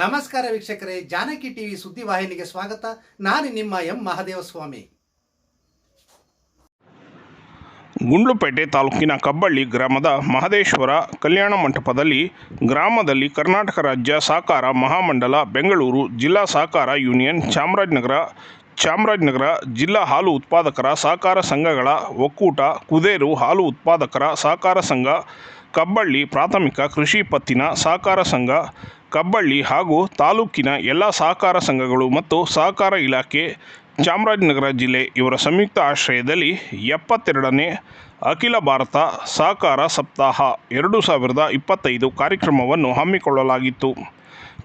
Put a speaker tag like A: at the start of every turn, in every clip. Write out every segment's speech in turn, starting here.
A: ನಮಸ್ಕಾರ ವೀಕ್ಷಕರೇ, ಜಾನಕಿ ಟಿವಿ ಸುದ್ದಿವಾಹಿನಿಗೆ ಸ್ವಾಗತ. ನಾನು ನಿಮ್ಮ ಎಂ ಮಹದೇವಸ್ವಾಮಿ.
B: ಗುಂಡ್ಲುಪೇಟೆ ತಾಲೂಕಿನ ಕಬ್ಬಳ್ಳಿ ಗ್ರಾಮದ ಮಹದೇಶ್ವರ ಕಲ್ಯಾಣ ಮಂಟಪದಲ್ಲಿ ಗ್ರಾಮದಲ್ಲಿ ಕರ್ನಾಟಕ ರಾಜ್ಯ ಸಹಕಾರ ಮಹಾಮಂಡಲ, ಬೆಂಗಳೂರು ಜಿಲ್ಲಾ ಸಹಕಾರ ಯೂನಿಯನ್, ಚಾಮರಾಜನಗರ ಚಾಮರಾಜನಗರ ಜಿಲ್ಲಾ ಹಾಲು ಉತ್ಪಾದಕರ ಸಹಕಾರ ಸಂಘಗಳ ಒಕ್ಕೂಟ, ಕುದೇರು ಹಾಲು ಉತ್ಪಾದಕರ ಸಹಕಾರ ಸಂಘ, ಕಬ್ಬಳ್ಳಿ ಪ್ರಾಥಮಿಕ ಕೃಷಿ ಪತ್ತಿನ ಸಹಕಾರ ಸಂಘ ಕಬ್ಬಳ್ಳಿ ಹಾಗೂ ತಾಲೂಕಿನ ಎಲ್ಲ ಸಹಕಾರ ಸಂಘಗಳು ಮತ್ತು ಸಹಕಾರ ಇಲಾಖೆ, ಚಾಮರಾಜನಗರ ಜಿಲ್ಲೆ ಇವರ ಸಂಯುಕ್ತ ಆಶ್ರಯದಲ್ಲಿ ಎಪ್ಪತ್ತೆರಡನೇ ಅಖಿಲ ಭಾರತ ಸಹಕಾರ ಸಪ್ತಾಹ ಎರಡು ಸಾವಿರದ ಇಪ್ಪತ್ತೈದು ಕಾರ್ಯಕ್ರಮವನ್ನು ಹಮ್ಮಿಕೊಳ್ಳಲಾಗಿತ್ತು.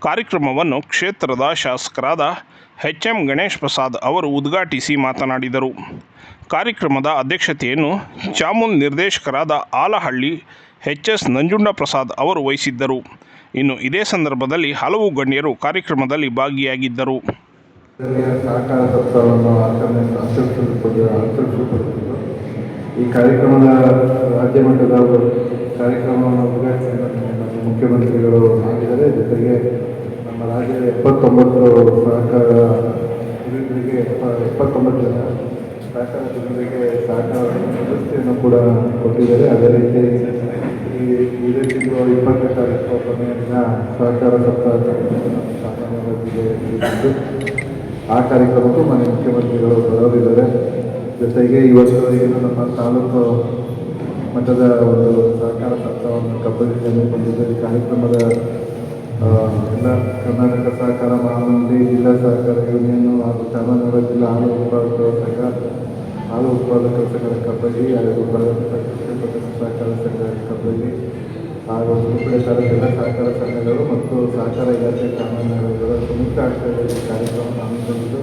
B: ಕಾರ್ಯಕ್ರಮವನ್ನು ಕ್ಷೇತ್ರದ ಶಾಸಕರಾದ ಎಚ್ ಎಂ ಗಣೇಶ್ ಪ್ರಸಾದ್ ಅವರು ಉದ್ಘಾಟಿಸಿ ಮಾತನಾಡಿದರು. ಕಾರ್ಯಕ್ರಮದ ಅಧ್ಯಕ್ಷತೆಯನ್ನು ಚಾಮುಲ್ ನಿರ್ದೇಶಕರಾದ ಆಲಹಳ್ಳಿ ಎಚ್ ಎಸ್ ನಂಜುಂಡ ಪ್ರಸಾದ್ ಅವರು ವಹಿಸಿದ್ದರು. ಇನ್ನು ಇದೇ ಸಂದರ್ಭದಲ್ಲಿ ಹಲವು ಗಣ್ಯರು ಕಾರ್ಯಕ್ರಮದಲ್ಲಿ ಭಾಗಿಯಾಗಿದ್ದರು.
C: ಈ ಕಾರ್ಯಕ್ರಮದ ರಾಜ್ಯ ಮಟ್ಟದ ಕಾರ್ಯಕ್ರಮವನ್ನು ಉದ್ಘಾಟಿಸಿದ ಮುಖ್ಯಮಂತ್ರಿಗಳು ಮಾಡಿದರೆ ಜೊತೆಗೆ ನಮ್ಮ ರಾಜ್ಯದ ಎಪ್ಪತ್ತೊಂಬತ್ತು ಸಹಕಾರ ಜನರಿಗೆ ಎಪ್ಪ, ಎಪ್ಪತ್ತೊಂಬತ್ತು ಜನ ಸಹಕಾರ ಜನರಿಗೆ ಸಹಕಾರ ವ್ಯವಸ್ಥೆಯನ್ನು ಕೂಡ ಕೊಟ್ಟಿದ್ದಾರೆ. ಅದೇ ರೀತಿ ತಿಂಗಳು ಇಪ್ಪತ್ತನೇ ತಾರೀಕು ಕೊನೆಯ ದಿನ ಸಹಕಾರ ಸಪ್ತಾಹ ಆ ಕಾರ್ಯಕ್ರಮಕ್ಕೂ ಮನೆ ಮುಖ್ಯಮಂತ್ರಿಗಳು ಬರೋದಿದ್ದಾರೆ ಜೊತೆಗೆ ಇವತ್ತು ಏನು ನಮ್ಮ ತಾಲೂಕು ಮಟ್ಟದ ಒಂದು ಸಹಕಾರ ಸಪ್ತಾಹವನ್ನು ಕಬ್ಬಡಿಯಲ್ಲಿ ಬಂದಿದೆ. ಈ ಕಾರ್ಯಕ್ರಮದ ಎಲ್ಲ ಕರ್ನಾಟಕ ಸಹಕಾರ ಮಹಾಮಂಡಳಿ, ಜಿಲ್ಲಾ ಸಹಕಾರ ಯೂನಿಯನ್ ಹಾಗೂ ಚಾಮರಾಜನಗರ ಜಿಲ್ಲಾ ಹಾಲು ಉತ್ಪಾದಕರ ಸಂಘ ಹಾಲು ಉತ್ಪಾದಕರ ಸಂಘದ ಕಬ್ಬಡಿ ಹಾಗೂ ಸಹಕಾರ ಕಬ್ಬಡಿ ಹಾಗೂ ತಾಲೂಕಿನ ಸಹಕಾರ ಸಂಘಗಳು ಮತ್ತು ಸಹಕಾರ ಇಲಾಖೆ ಕಾನೂನುಗಳ ಸಂಯುಕ್ತ ಆಶ್ರಯದಲ್ಲಿ ಕಾರ್ಯಕ್ರಮ ಹಮ್ಮಿಕೊಂಡಿದ್ದು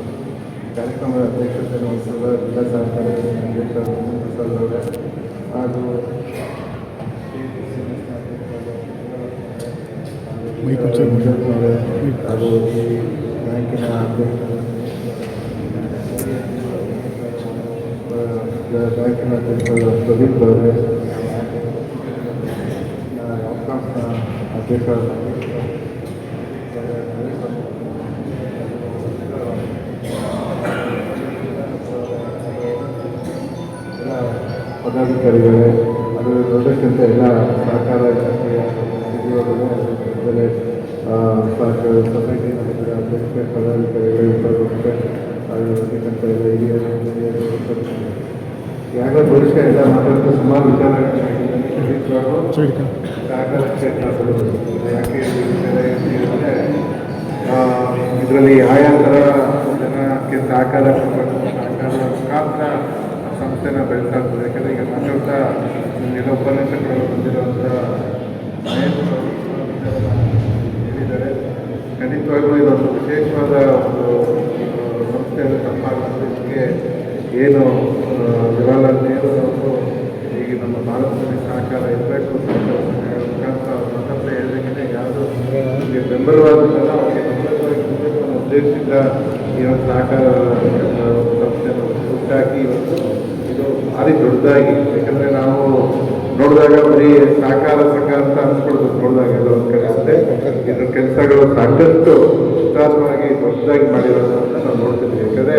C: ಕಾರ್ಯಕ್ರಮದ ಅಧ್ಯಕ್ಷತೆಯನ್ನು ವಹಿಸಿರುವ ಜಿಲ್ಲಾ ಸಹಕಾರ ನಿರ್ದೇಶಕ ಪ್ರಸಾದ್ ಅವರೇ ಹಾಗೂ ಹಾಗೂ ಈ ಬ್ಯಾಂಕಿನ ಬ್ಯಾಂಕಿನ ಅಧ್ಯಕ್ಷ ಪ್ರದೀಪ್ ಅವರೇ ಆಫ್ಘಾನ್ಸ್ನ ಅಧ್ಯಕ್ಷ ಎಲ್ಲ ಪದಾಧಿಕಾರಿಗಳೇ, ಅದು ದೊಡ್ಡಕ್ಕಿಂತ ಎಲ್ಲ ಸಹಕಾರ ಇಲಾಖೆಯ ಸೊಸೈಟಿ ನಡೆಸಿದ ಅಧ್ಯಕ್ಷ ಪದಾಧಿಕಾರಿಗಳು ಉಪಯೋಗಿಸುತ್ತೆ ಅದಕ್ಕಿಂತ ಎಲ್ಲ ಹಿರಿಯರು. ಈಗಾಗಲೇ ಬಹುಶಃ ಎಲ್ಲ ಮಾತಾಡ್ತಾ ಸುಮಾರು ವಿಚಾರಗಳಾಗಿದ್ದಾನೆ ಸಹಕಾರ. ಯಾಕೆ ಅಂದರೆ ಇದರಲ್ಲಿ ಆಯಾ ಥರ ಜನಕ್ಕೆ ಸಹಕಾರ ಸಹಕಾರ ಮುಖಾಂತರ ಸಂಸ್ಥೆನ ಬೆಳೆಸಾಗ್ತದೆ ಯಾಕಂದರೆ ಈಗ ಮಾತಾಡ್ತಾ ಬಂದಿರುವಂಥ ಮಹೇಶ್ ಅವರು ಹೇಳಿದ್ದಾರೆ. ಖಂಡಿತವಾಗ್ಲೂ ಇದೊಂದು ವಿಶೇಷವಾದ ಒಂದು ಸಂಸ್ಥೆಯನ್ನು ತಪ್ಪಾಗುತ್ತೆ ಏನು ಆ, ಜವಾಹರ್ಲಾಲ್ ನೆಹರು ಅವರು ಈಗ ನಮ್ಮ ಭಾರತದಲ್ಲಿ ಸಹಕಾರ ಇರಬೇಕು ಸಹಕಾರ ಸಂಘಗಳ ಮುಖಾಂತರ ಅವ್ರು ಮಾತಾಡ್ತಾ ಹೇಳಿದಂಗೆ ಯಾವುದು ನಮಗೆ ಬೆಂಬಲವಾದದ್ದಲ್ಲ ಅವರಿಗೆ ಬೆಂಬಲವಾಗಿ ಇರಬೇಕು ಅನ್ನೋ ಒಂದು ಸಹಕಾರ ಸಂಸ್ಥೆಯನ್ನು ಹುಟ್ಟಾಕಿ ಇವತ್ತು ಇದು ಭಾರಿ ದೊಡ್ಡದಾಗಿ ಯಾಕಂದರೆ ನಾವು ನೋಡಿದಾಗ ಬರೀ ಸಹಕಾರ ಸಂಘ ಅಂತ ಅನ್ಸ್ಕೊಳ್ಬೇಕು ನೋಡಿದಾಗ ಎಲ್ಲ ಒಂದು ಕಡೆ ಅಷ್ಟೇ. ಇದ್ರ ಕೆಲಸಗಳು ಸಾಕಷ್ಟು ಉತ್ತಮವಾಗಿ ದೊಡ್ಡದಾಗಿ ಅಂತ ನಾವು ನೋಡ್ತಿದ್ವಿ ಯಾಕಂದರೆ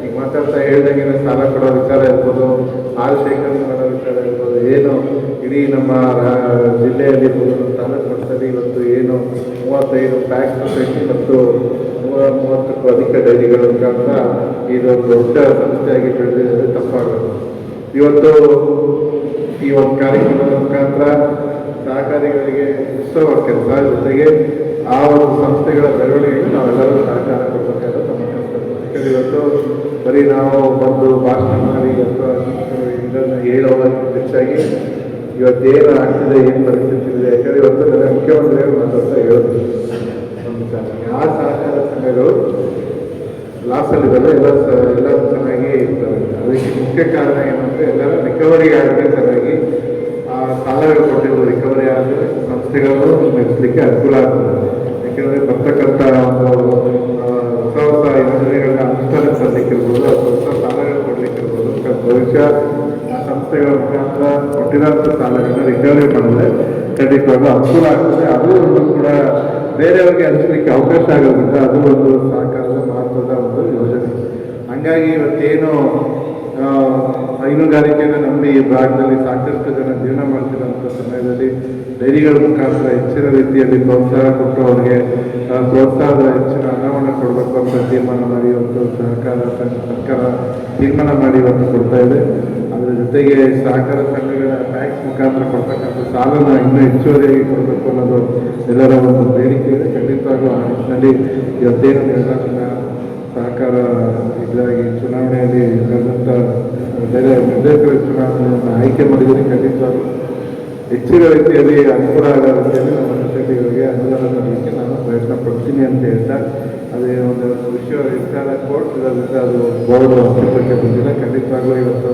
C: ಈಗ ಮಾತಾಡ್ತಾ ಹೇಳ್ದಂಗೆ ಸಾಲ ಕೊಡೋ ವಿಚಾರ ಇರ್ಬೋದು ಹಾಲು ಶೇಖರಣೆ ಮಾಡೋ ವಿಚಾರ ಇರ್ಬೋದು ಏನು ಇಡೀ ನಮ್ಮ ರಾ- ಜಿಲ್ಲೆಯಲ್ಲಿ ಇರ್ಬೋದು ತಾಲೂಕು ಮಟ್ಟದಲ್ಲಿ ಇವತ್ತು ಏನು ಮೂವತ್ತೈದು ಪ್ಯಾಕ್ ಸೊಸೈಟಿ ಮತ್ತು ನೂರ ಅಧಿಕ ಡೈರಿಗಳ ಮುಖಾಂತರ ಇದೊಂದು ದೊಡ್ಡ ಸಂಸ್ಥೆಯಾಗಿ ಬೆಳೆದಿದೆ ತಪ್ಪಾಗೋದು. ಇವತ್ತು ಈ ಒಂದು ಕಾರ್ಯಕ್ರಮದ ಮುಖಾಂತರ ಸಹಕಾರಿಗಳಿಗೆ ಉತ್ಸವ ಕೆಲಸ, ಜೊತೆಗೆ ಆ ಒಂದು ಸಂಸ್ಥೆಗಳ ಬೆಳವಣಿಗೆಗೆ ನಾವೆಲ್ಲರೂ ಸಹಕಾರ ಕೊಡಬೇಕಾದ ತಮ್ಮ ಕರ್ತವ್ಯ. ಇವತ್ತು ಬರೀ ನಾವು ಬಂದು ಭಾಷಣ ಮಾಡಿ ಅಥವಾ ಇದನ್ನು ಹೇಳೋದಕ್ಕೆ ಹೆಚ್ಚಾಗಿ ಇವತ್ತೇನು ಆಗ್ತಿದೆ, ಏನು ಪರಿಸ್ಥಿತಿ ಇದೆ, ಯಾಕಂದರೆ ಇವತ್ತು ನನ್ನ ಮುಖ್ಯಮಂತ್ರಿಗಳು ಮಾತಾಡ್ತಾ ಹೇಳೋದು ಆ ಸಹಕಾರ ಸಂಘಗಳು ಲಾಸಲ್ಲಿದ್ದಲ್ಲ ಎಲ್ಲ ಸ, ಎಲ್ಲ ಚೆನ್ನಾಗಿ ಇರ್ತಾರೆ ಅದಕ್ಕೆ ಮುಖ್ಯ ಕಾರಣ ಏನಂದರೆ ಎಲ್ಲರ ರಿಕವರಿ ಆಗದೆ ಚೆನ್ನಾಗಿ ಆ, ಸಾಲಗಳು ಕೊಟ್ಟಿದ್ದು ರಿಕವರಿ ಆದರೆ ಸಂಸ್ಥೆಗಳು ನಡೆಸಲಿಕ್ಕೆ ಅನುಕೂಲ ಆಗ್ತದೆ. ಯಾಕೆಂದರೆ ಬರ್ತಕ್ಕಂಥ ಒಂದು ಹೊಸ ಹೊಸ ಯೋಜನೆಗಳನ್ನ ಅನುಷ್ಠಾನ ತರಲಿಕ್ಕಿರ್ಬೋದು, ಅಥವಾ ಹೊಸ ಸಾಲಗಳು ಕೊಡಲಿಕ್ಕಿರ್ಬೋದು ಭವಿಷ್ಯ ಆ ಸಂಸ್ಥೆಗಳ ಮುಖಾಂತರ ಕೊಟ್ಟಿರೋಂಥ ಸಾಲಗಳನ್ನ ರಿಕವರಿ ಮಾಡಿದ್ರೆ ಖಂಡಿತವಾಗ್ಲೂ ಅನುಕೂಲ ಆಗ್ತದೆ. ಅದು ಒಂದು ಕೂಡ ಬೇರೆಯವ್ರಿಗೆ ಹಂಚಲಿಕ್ಕೆ ಅವಕಾಶ ಆಗೋದ್ರಿಂದ ಅದು ಒಂದು ಸಹಕಾರದ ಹಂಗಾಗಿ ಇವತ್ತೇನು ಹೈನುಗಾರಿಕೆಯನ್ನು ನಂಬಿ ಈ ಭಾಗದಲ್ಲಿ ಸಾಕಷ್ಟು ಜನ ಜೀವನ ಮಾಡ್ತಿರೋಂಥ ಸಮಯದಲ್ಲಿ ಡೈರಿಗಳ ಮುಖಾಂತರ ಹೆಚ್ಚಿನ ರೀತಿಯಲ್ಲಿ ಪ್ರೋತ್ಸಾಹ ಕೊಟ್ಟು ಅವ್ರಿಗೆ ಪ್ರೋತ್ಸಾಹದ ಹೆಚ್ಚಿನ ಹಣವನ್ನು ಕೊಡಬೇಕು ಅಂತ ತೀರ್ಮಾನ ಮಾಡಿ ಇವತ್ತು ಸಹಕಾರ ಸರ್ಕಾರ ತೀರ್ಮಾನ ಮಾಡಿ ಇವತ್ತು ಕೊಡ್ತಾ ಇದೆ. ಅದರ ಜೊತೆಗೆ ಸಹಕಾರ ಸಂಘಗಳ ಟ್ಯಾಕ್ಸ್ ಮುಖಾಂತರ ಕೊಡ್ತಕ್ಕಂಥ ಸಾಲನ ಇನ್ನೂ ಹೆಚ್ಚುವರಿಯಾಗಿ ಕೊಡಬೇಕು ಅನ್ನೋದು ಎಲ್ಲರ ಒಂದು ಬೇಡಿಕೆ ಇದೆ. ಖಂಡಿತವಾಗೂ ಆ ನಿಟ್ಟಿನಲ್ಲಿ ಇವತ್ತೇನು ಸಹಕಾರ ಇದಾಗಿ ಚುನಾವಣೆಯಲ್ಲಿ ನಡೆದಂಥ ಬೇರೆ ನಿರ್ದೇಶಕರ ಚುನಾವಣೆಯನ್ನು ಆಯ್ಕೆ ಮಾಡಿದರೆ ಖಂಡಿತವಾಗ್ಲೂ ಹೆಚ್ಚಿನ ರೀತಿಯಲ್ಲಿ ಅನುಕೂಲ ಆಗೋ ರೀತಿಯಲ್ಲಿ ನಮ್ಮ ಸೊಸೈಟಿಗಳಿಗೆ ಅನುದಾನ ತರಲಿಕ್ಕೆ ನಾನು ಪ್ರಯತ್ನ ಪಡ್ತೀನಿ ಅಂತ ಹೇಳ್ತಾ ಅದೇ ಒಂದು ವಿಷಯ ವಿಚಾರ ಕೋರ್ಟ್ ಇರೋದ್ರಿಂದ ಅದು ಬೋರ್ಡ್ ಅಸ್ತಿತ್ವಕ್ಕೆ ಬಂದಿಲ್ಲ ಖಂಡಿತವಾಗ್ಲೂ ಇವತ್ತು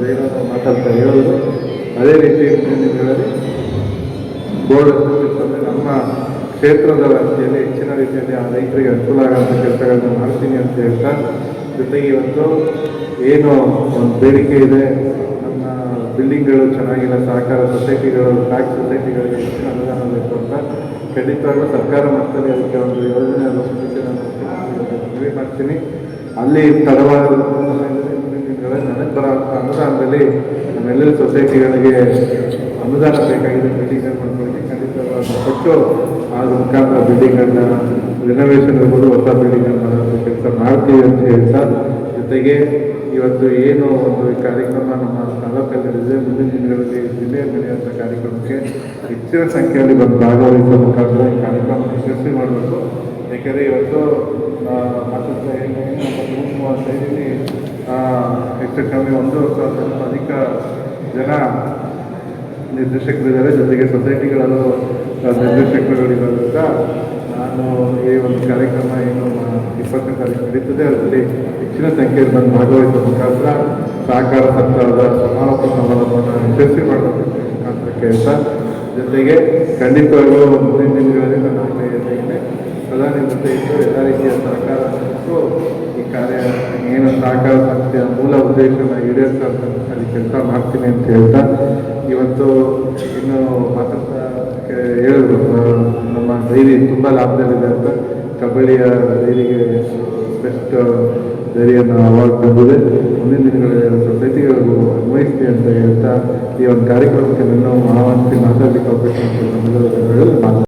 C: ಜೈನ ಮಾತಾಡ್ತಾ ಹೇಳೋದು ಅದೇ ರೀತಿ ಮುಂದಿನ ದಿನಗಳಲ್ಲಿ ಬೋರ್ಡ್ ಅಸ್ತಿತ್ವದಲ್ಲಿ ನಮ್ಮ ಕ್ಷೇತ್ರದ ವ್ಯಾಪ್ತಿಯಲ್ಲಿ ಹೆಚ್ಚಿನ ರೀತಿಯಲ್ಲಿ ಆ ರೈತರಿಗೆ ಅನುಕೂಲ ಆಗುವಂಥ ಕೆಲಸಗಳನ್ನ ಮಾಡ್ತೀನಿ ಅಂತ ಹೇಳ್ತಾ, ಜೊತೆಗೆ ಇವತ್ತು ಏನು ಒಂದು ಬೇಡಿಕೆ ಇದೆ. ನಮ್ಮ ಬಿಲ್ಡಿಂಗ್ಗಳು ಚೆನ್ನಾಗಿಲ್ಲ, ಸಹಕಾರ ಸೊಸೈಟಿಗಳು ಟ್ಯಾಕ್ಸ್ ಸೊಸೈಟಿಗಳಿಗೆ ಹೆಚ್ಚಿನ ಅನುದಾನ ಬೇಕು ಅಂತ ಖಂಡಿತವಾಗ್ಲೂ ಸರ್ಕಾರ ಮಟ್ಟದಲ್ಲಿ ಅದಕ್ಕೆ ಒಂದು ಯೋಜನೆ ಮನವಿ ಮಾಡ್ತೀನಿ. ಅಲ್ಲಿ ತಡವಾದ ನನಗೆ ಬರೋಂಥ ಅನುದಾನದಲ್ಲಿ ನಮ್ಮೆಲ್ಲ ಸೊಸೈಟಿಗಳಿಗೆ ಅನುದಾನ ಬೇಕಾಗಿದೆ ಬಿಲ್ಡಿಂಗ್ ಮಾಡ್ಕೊಳ್ಳಿ ಖಂಡಿತವಾಗ್ಲೂ ಕೊಟ್ಟು ಅದ್ರ ಮುಖಾಂತರ ಬಿಲ್ಡಿಂಗನ್ನು ರಿನೋವೇಷನ್ ಇರ್ಬೋದು ಹೊಸ ಬಿಲ್ಡಿಂಗ್ ಮಾಡೋದು ಕೆಲಸ ಮಾಡ್ತೀವಿ ಅಂತ ಹೇಳ್ತಾ ಜೊತೆಗೆ ಇವತ್ತು ಏನು ಒಂದು ಕಾರ್ಯಕ್ರಮ ನಮ್ಮ ತಾಲೂಕಲ್ಲಿ ನಡೆದಿದೆ. ಮುಂದಿನ ದಿನಗಳಲ್ಲಿ ಜಿಲ್ಲೆಯಲ್ಲಿ ನಡೆಯುವಂಥ ಕಾರ್ಯಕ್ರಮಕ್ಕೆ ಹೆಚ್ಚಿನ ಸಂಖ್ಯೆಯಲ್ಲಿ ಬಂದು ಭಾಗವಹಿಸುವ ಮುಖಾಂತರ ಈ ಕಾರ್ಯಕ್ರಮ ಯಶಸ್ವಿ ಮಾಡಬೇಕು. ಏಕೆಂದರೆ ಇವತ್ತು ಆ, ಮಾತುಕತೆ ಏನು ಹೆಚ್ಚು ಕಮ್ಮಿ ಒಂದು ಸಾವಿರಕ್ಕೂ ಅಧಿಕ ಜನ ನಿರ್ದೇಶಕರಿದ್ದಾರೆ. ಜೊತೆಗೆ ಸೊಸೈಟಿಗಳಲ್ಲೂ ನಿರ್ದೇಶಕರುಗಳಿರೋದ್ರಿಂದ ನಾನು ಒಂದು ಕಾರ್ಯಕ್ರಮ ಏನು ಇಪ್ಪತ್ತನೇ ತಾರೀಕು ನಡೀತದೆ, ಅದರಲ್ಲಿ ಹೆಚ್ಚಿನ ಸಂಖ್ಯೆಯಲ್ಲಿ ಬಂದು ಭಾಗವಹಿಸುವ ಮುಖಾಂತರ ಸಹಕಾರ ಸರ್ಕಾರದ ಸಮಾರೋಪ ಸಮಾರಂಭವನ್ನು ಯಶಸ್ವಿ ಮಾಡಬೇಕು ಮುಖಾಂತರ ಜೊತೆಗೆ ಖಂಡಿತವಾಗಿಯೂ ಮುಂದಿನ ದಿನಗಳಲ್ಲಿ ನನ್ನ ಆಯ್ಕೆಯಲ್ಲಿ ಪ್ರಧಾನಿ ಜೊತೆ ಇದ್ದು ಎಲ್ಲ ರೀತಿಯ ಸಹಕಾರ ಮತ್ತು ಈ ಕಾರ್ಯ, ಏನು ಸಹಕಾರ ಸಂಸ್ಥೆಯ ಮೂಲ ಉದ್ದೇಶನ ಈಡೇರಿಸೋಂಥ ಅಲ್ಲಿ ಕೆಲಸ ಮಾಡ್ತೀನಿ ಅಂತ ಹೇಳ್ತಾ, ಇವತ್ತು ಇನ್ನು ಮಾತಾಡ್ತಾ ಹೇಳಿದ್ರು ಡೈರಿ ತುಂಬ ಲಾಭದಲ್ಲಿದೆ ಅಂತ ಕಬಡ್ಡಿಯ ಡೈರಿಗೆ ಬೆಸ್ಟ್ ಡೈರಿಯನ್ನು ಅವಾರ್ಡ್ ಬಂದಿದೆ. ಮುಂದಿನ ದಿನಗಳಲ್ಲಿ ಸೊಸೈಟಿಗಳಿಗೂ ಅನ್ವಯಿಸ್ತೀವಿ ಅಂತ ಹೇಳ್ತಾ ಈ ಒಂದು ಕಾರ್ಯಕ್ರಮಕ್ಕೆ ನನ್ನ ಮಹಾವಂತಿ ಮಾತಾಡಲಿಕ್ಕೆ ಅವಕಾಶ